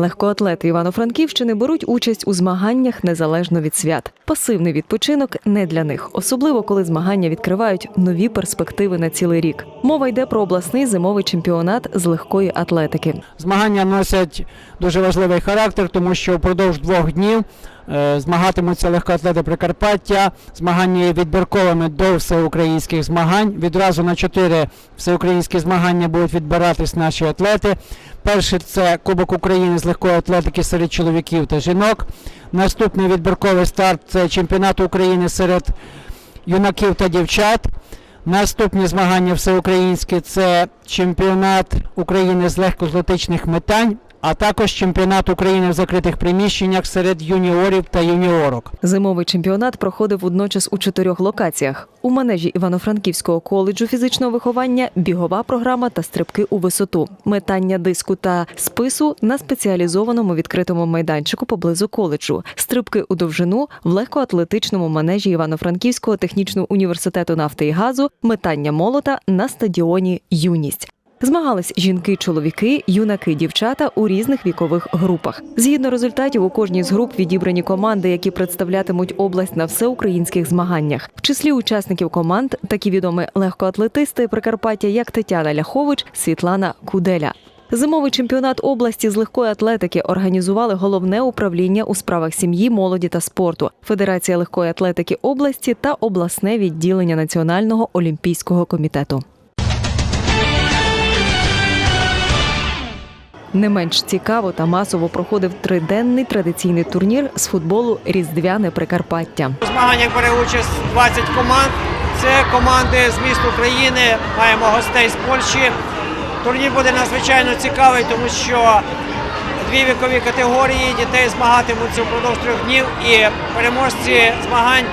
Легкоатлети Івано-Франківщини беруть участь у змаганнях незалежно від свят. Пасивний відпочинок не для них, особливо коли змагання відкривають нові перспективи на цілий рік. Мова йде про обласний зимовий чемпіонат з легкої атлетики. Змагання носять дуже важливий характер, тому що впродовж двох днів змагатимуться легкоатлети Прикарпаття. Змагання є відбірковими до всеукраїнських змагань. Відразу на чотири всеукраїнські змагання будуть відбиратись наші атлети. Перший це Кубок України з легкої атлетики серед чоловіків та жінок. Наступний відбірковий старт це чемпіонат України серед юнаків та дівчат. Наступні змагання всеукраїнські це чемпіонат України з легкоатлетичних метань, а також чемпіонат України в закритих приміщеннях серед юніорів та юніорок. Зимовий чемпіонат проходив водночас у чотирьох локаціях: у манежі Івано-Франківського коледжу фізичного виховання, бігова програма та стрибки у висоту, метання диску та спису на спеціалізованому відкритому майданчику поблизу коледжу, стрибки у довжину в легкоатлетичному манежі Івано-Франківського технічного університету нафти і газу, метання молота на стадіоні Юність. Змагались жінки, чоловіки, юнаки, дівчата у різних вікових групах. Згідно результатів, у кожній з груп відібрані команди, які представлятимуть область на всеукраїнських змаганнях. В числі учасників команд такі відомі легкоатлетисти Прикарпаття, як Тетяна Ляхович, Світлана Куделя. Зимовий чемпіонат області з легкої атлетики організували головне управління у справах сім'ї, молоді та спорту, Федерація легкої атлетики області та обласне відділення Національного олімпійського комітету. Не менш цікаво та масово проходив триденний традиційний турнір з футболу Різдвяне Прикарпаття. У змаганнях бере участь 20 команд. Це команди з міст України. Маємо гостей з Польщі. Турнір буде надзвичайно цікавий, тому що дві вікові категорії дітей змагатимуться впродовж трьох днів і переможці змагань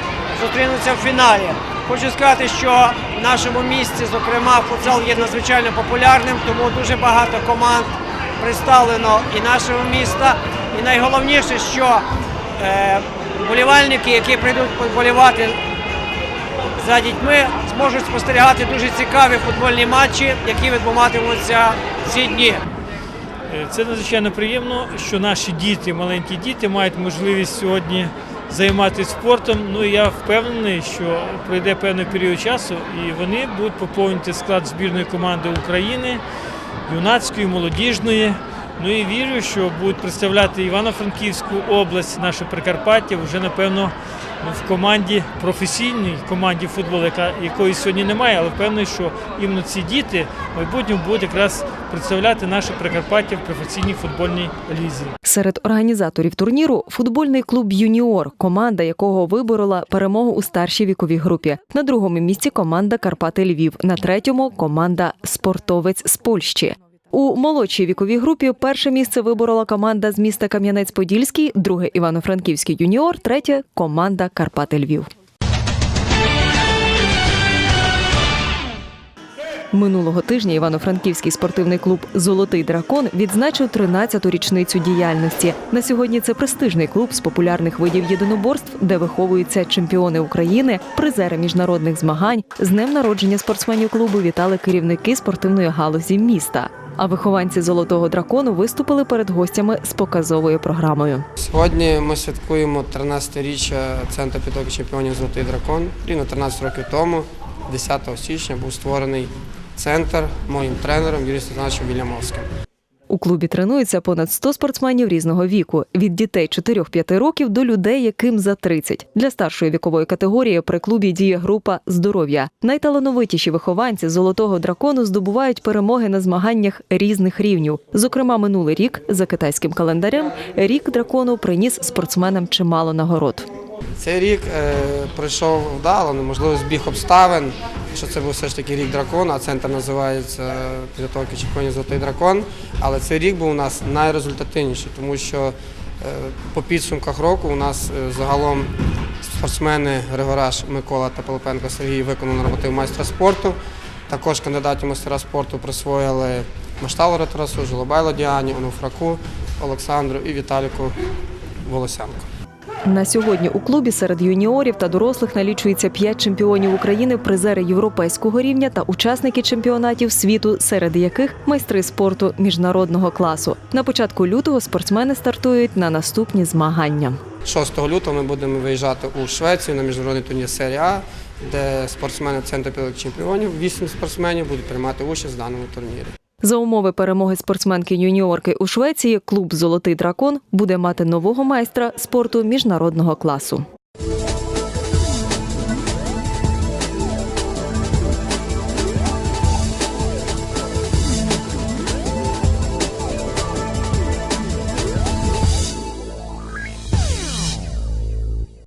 зустрінуться в фіналі. Хочу сказати, що в нашому місті, зокрема, футзал є надзвичайно популярним, тому дуже багато команд представлено і нашого міста. І найголовніше, що е, вболівальники, які прийдуть поболівати за дітьми, зможуть спостерігати дуже цікаві футбольні матчі, які відбуватимуться ці дні. Е, Це надзвичайно приємно, що наші діти, маленькі діти, мають можливість сьогодні займатися спортом. Ну я впевнений, що пройде певний період часу, і вони будуть поповнити склад збірної команди України, юнацької, молодіжної. Ну і вірю, що будуть представляти Івано-Франківську область, наше Прикарпаття вже напевно в команді професійній команді футболу, яка якої сьогодні немає, але впевнений, що іменно ці діти в майбутньому будуть якраз представляти наше Прикарпаття в професійній футбольній лізі. Серед організаторів турніру футбольний клуб Юніор, команда якого виборола перемогу у старшій віковій групі. На другому місці команда Карпати Львів, на третьому команда Спортовець з Польщі. У молодшій віковій групі перше місце виборола команда з міста Кам'янець-Подільський, друге Івано-Франківський юніор, третє команда Карпати Львів. Минулого тижня Івано-Франківський спортивний клуб Золотий дракон відзначив 13-ту річницю діяльності. На сьогодні це престижний клуб з популярних видів єдиноборств, де виховуються чемпіони України, призери міжнародних змагань. З днем народження спортсменів клубу вітали керівники спортивної галузі міста. А вихованці золотого дракону виступили перед гостями з показовою програмою. Сьогодні ми святкуємо 13-річчя Центру підготовки чемпіонів Золотий дракон. Рівно 13 років тому, 10 січня, був створений центр моїм тренером Юрієм Степановичем Вільямовським. У клубі тренуються понад 100 спортсменів різного віку від дітей 4-5 років до людей, яким за 30. Для старшої вікової категорії при клубі діє група здоров'я. Найталановитіші вихованці золотого дракону здобувають перемоги на змаганнях різних рівнів. Зокрема, минулий рік за китайським календарем рік дракону приніс спортсменам чимало нагород. Цей рік е, пройшов вдало, неможливо збіг обставин, що це був все ж таки рік дракона, а центр називається підготовки чемпіонів Золотий дракон. Але цей рік був у нас найрезультативніший, тому що е, по підсумках року у нас е, загалом спортсмени Григораш Микола та Пилипенко Сергій виконали норматив майстра спорту. Також кандидатів майстера спорту присвоїли Машталу Тарасу, Жолобайло Діані, Онуфраку, Олександру і Віталіку Волосянку. На сьогодні у клубі серед юніорів та дорослих налічується 5 чемпіонів України, призери європейського рівня та учасники чемпіонатів світу, серед яких майстри спорту міжнародного класу. На початку лютого спортсмени стартують на наступні змагання. 6 лютого ми будемо виїжджати у Швецію на міжнародний турнір серії А, де спортсмени центру пілих чемпіонів, 8 спортсменів будуть приймати участь в даному турнірі. За умови перемоги спортсменки юніорки у Швеції, клуб Золотий дракон буде мати нового майстра спорту міжнародного класу.